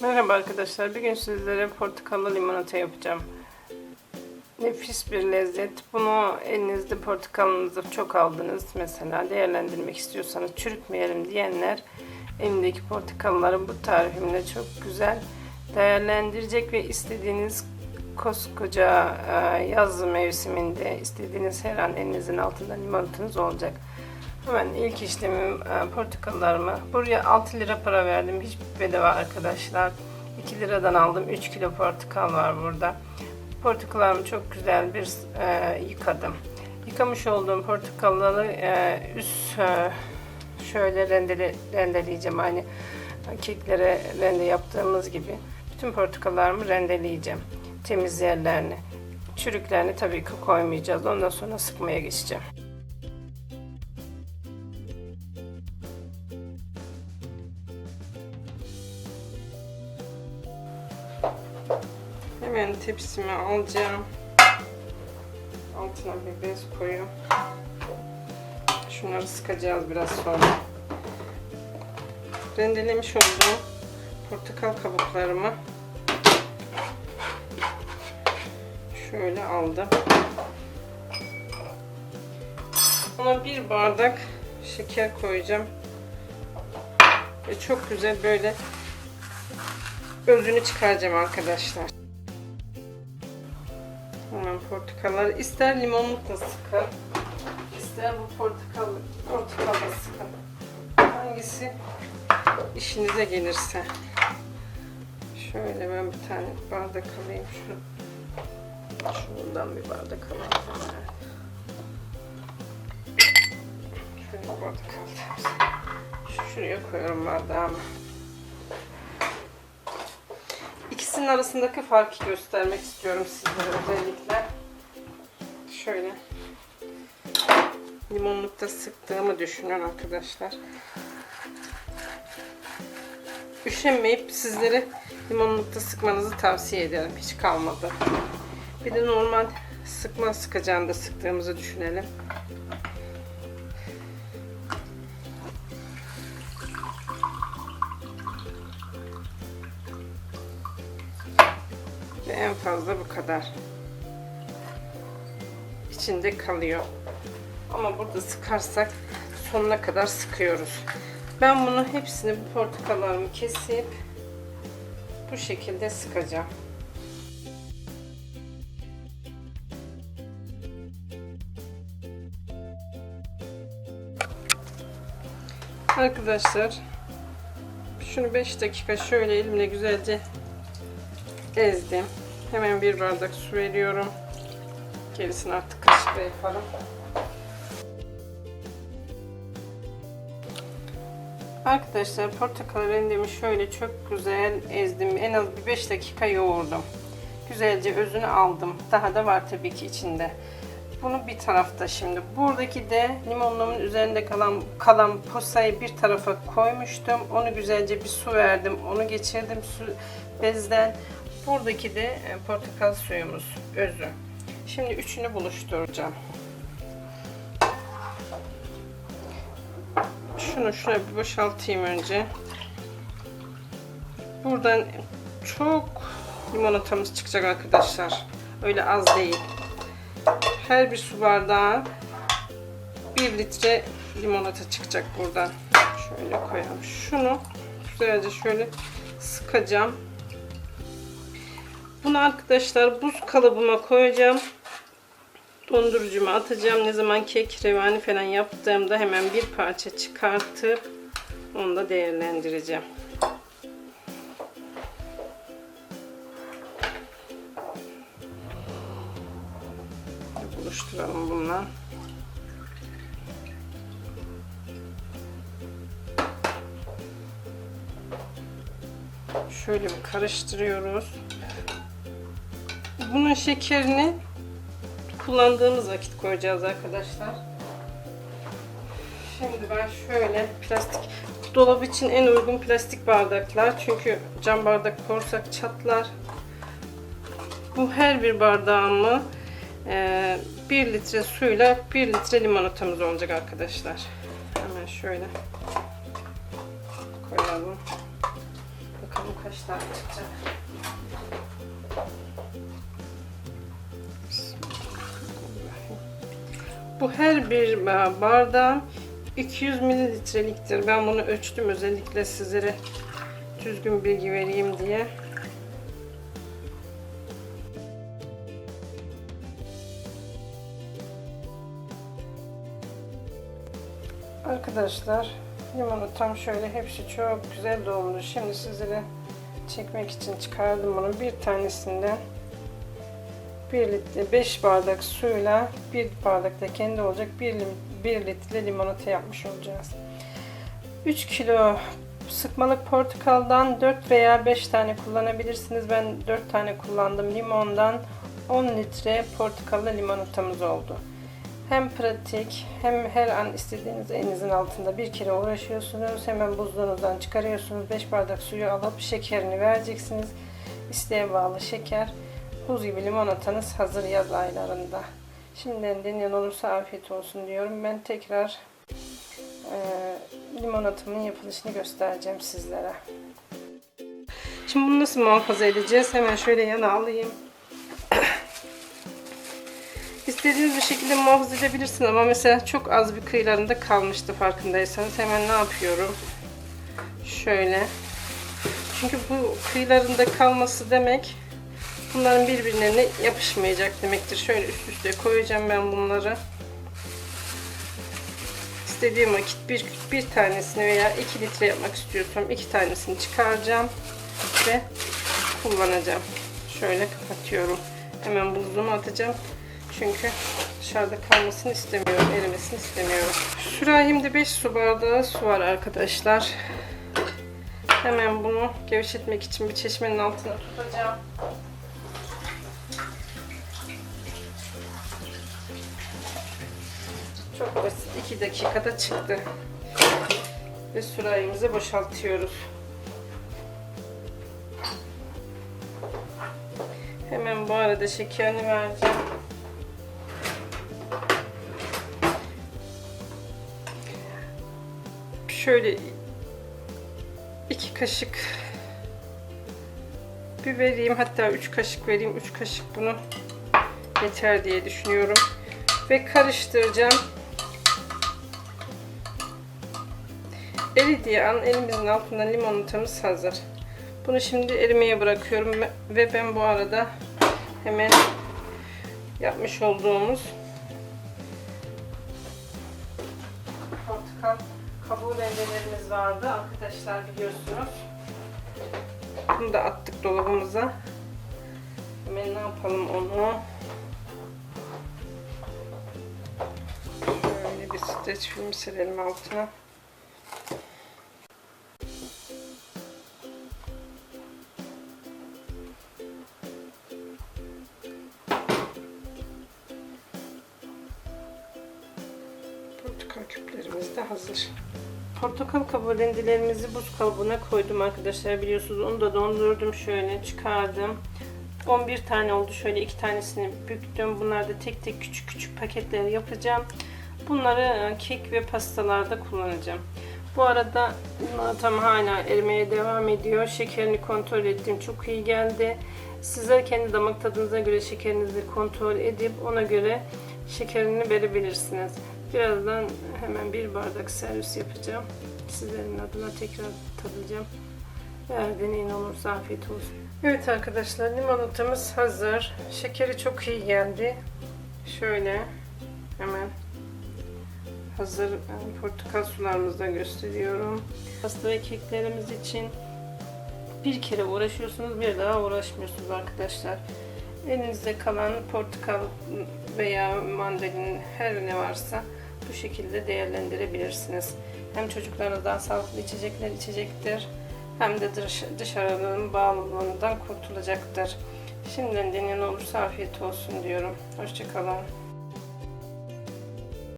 Merhaba arkadaşlar. Bugün sizlere portakallı limonata yapacağım. Nefis bir lezzet. Bunu elinizde portakalınızı çok aldınız. Mesela değerlendirmek istiyorsanız çürütmeyelim diyenler elimdeki portakalları bu tarifimle çok güzel değerlendirecek ve istediğiniz koskoca e, yaz mevsiminde istediğiniz her an elinizin altında limonatanız olacak. Hemen ilk işlemim e, portakallarımı. Buraya 6 lira para verdim. Hiç bedava arkadaşlar. 2 liradan aldım. 3 kilo portakal var burada. Portakallarımı çok güzel bir e, yıkadım. Yıkamış olduğum portakalları e, üst e, şöyle rendele, rendeleyeceğim. Aynı keklere rende yaptığımız gibi. Bütün portakallarımı rendeleyeceğim. Temiz yerlerini. Çürüklerini tabii ki koymayacağız. Ondan sonra sıkmaya geçeceğim. Hemen tepsime alacağım. Altına bir bez koyuyorum. Şunları sıkacağız biraz sonra. Rendelemiş olduğum portakal kabuklarımı şöyle aldım. Ona bir bardak şeker koyacağım. Ve çok güzel böyle özünü çıkaracağım arkadaşlar. Portakalları ister limonlukla sıkın, ister bu portakal portakalla sıkın. Hangisi işinize gelirse. Şöyle ben bir tane bardak alayım şunu. Şundan bir bardak alayım. Şöyle bir bardak aldım. Şuraya koyuyorum bardağımı. İkisinin arasındaki farkı göstermek istiyorum sizlere özellikle. Şöyle limonlukta sıktığımı düşünün arkadaşlar. Üşenmeyip sizlere limonlukta sıkmanızı tavsiye ederim. Hiç kalmadı. Bir de normal sıkma sıkacağında sıktığımızı düşünelim. Ve en fazla bu kadar. İçinde kalıyor. Ama burada sıkarsak sonuna kadar sıkıyoruz. Ben bunu hepsini bu portakallarımı kesip bu şekilde sıkacağım. Arkadaşlar şunu 5 dakika şöyle elimle güzelce ezdim. Hemen bir bardak su veriyorum. Gerisini artık kaşıkla yaparım. Arkadaşlar portakal rendemi şöyle çok güzel ezdim. En az bir 5 dakika yoğurdum. Güzelce özünü aldım. Daha da var tabii ki içinde. Bunu bir tarafta şimdi. Buradaki de limonluğumun üzerinde kalan kalan posayı bir tarafa koymuştum. Onu güzelce bir su verdim. Onu geçirdim su bezden. Buradaki de e, portakal suyumuz özü. Şimdi üçünü buluşturacağım. Şunu şuraya bir boşaltayım önce. Buradan çok limonatamız çıkacak arkadaşlar. Öyle az değil. Her bir su bardağı 1 litre limonata çıkacak buradan. Şöyle koyalım. Şunu güzelce şöyle sıkacağım. Bunu arkadaşlar buz kalıbıma koyacağım. Dondurucuma atacağım. Ne zaman kek, revani falan yaptığımda hemen bir parça çıkartıp onu da değerlendireceğim. Buluşturalım bununla. Şöyle bir karıştırıyoruz. Bunun şekerini kullandığımız vakit koyacağız arkadaşlar. Şimdi ben şöyle plastik dolap için en uygun plastik bardaklar. Çünkü cam bardak korsak çatlar. Bu her bir bardağımı 1 litre suyla 1 litre limonatamız olacak arkadaşlar. Hemen şöyle koyalım. Bakalım kaç tane çıkacak. Bu her bir ba- bardağın 200 mililitreliktir. Ben bunu ölçtüm özellikle sizlere düzgün bilgi vereyim diye. Arkadaşlar limonu tam şöyle hepsi çok güzel doldu. Şimdi sizlere çekmek için çıkardım bunu. Bir tanesinden 1 litre 5 bardak suyla 1 bardak da kendi olacak 1, 1 litre limonata yapmış olacağız. 3 kilo sıkmalık portakaldan 4 veya 5 tane kullanabilirsiniz. Ben 4 tane kullandım. Limondan 10 litre portakallı limonatamız oldu. Hem pratik hem her an istediğiniz elinizin altında bir kere uğraşıyorsunuz. Hemen buzluğunuzdan çıkarıyorsunuz. 5 bardak suyu alıp şekerini vereceksiniz. İsteğe bağlı şeker. Buz gibi limonatanız hazır yaz aylarında. Şimdiden deneyen olursa afiyet olsun diyorum. Ben tekrar e, limonatamın yapılışını göstereceğim sizlere. Şimdi bunu nasıl muhafaza edeceğiz? Hemen şöyle yana alayım. İstediğiniz bir şekilde muhafaza edebilirsiniz ama mesela çok az bir kıyılarında kalmıştı farkındaysanız. Hemen ne yapıyorum? Şöyle. Çünkü bu kıyılarında kalması demek bunların birbirlerine yapışmayacak demektir. Şöyle üst üste koyacağım ben bunları. İstediğim vakit bir, bir tanesini veya 2 litre yapmak istiyorsam iki tanesini çıkaracağım ve kullanacağım. Şöyle kapatıyorum. Hemen buzluğuma atacağım. Çünkü dışarıda kalmasını istemiyorum, erimesini istemiyorum. Sürahimde 5 su bardağı su var arkadaşlar. Hemen bunu gevşetmek için bir çeşmenin altına tutacağım. Çok basit. 2 dakikada çıktı. Ve sürahimizi boşaltıyoruz. Hemen bu arada şekerini vereceğim. Şöyle iki kaşık bir vereyim. Hatta üç kaşık vereyim. Üç kaşık bunu yeter diye düşünüyorum. Ve karıştıracağım. Eridiği an elimizin altında limonatamız hazır. Bunu şimdi erimeye bırakıyorum ve ben bu arada hemen yapmış olduğumuz portakal kabuğu rendelerimiz vardı arkadaşlar biliyorsunuz. Bunu da attık dolabımıza. Hemen ne yapalım onu? Şöyle bir streç film serelim altına. Portakal kabuğu rendelerimizi buz kabuğuna koydum arkadaşlar biliyorsunuz. Onu da dondurdum şöyle çıkardım. 11 tane oldu. Şöyle iki tanesini büktüm. Bunları da tek tek küçük küçük paketler yapacağım. Bunları e, kek ve pastalarda kullanacağım. Bu arada limonatam hala erimeye devam ediyor. Şekerini kontrol ettim. Çok iyi geldi. Sizler kendi damak tadınıza göre şekerinizi kontrol edip ona göre şekerini verebilirsiniz. Birazdan hemen bir bardak servis yapacağım. Sizlerin adına tekrar tadacağım. Eğer deneyin olursa afiyet olsun. Evet arkadaşlar limonatamız hazır. Şekeri çok iyi geldi. Şöyle hemen hazır portakal sularımızı da gösteriyorum. Pasta ve keklerimiz için bir kere uğraşıyorsunuz bir daha uğraşmıyorsunuz arkadaşlar. Elinizde kalan portakal veya mandalin her ne varsa bu şekilde değerlendirebilirsiniz. Hem çocuklarınızdan sağlıklı içecekler içecektir hem de dış, dışarının bağlılığından kurtulacaktır. Şimdiden deneyen olursa afiyet olsun diyorum. Hoşçakalın.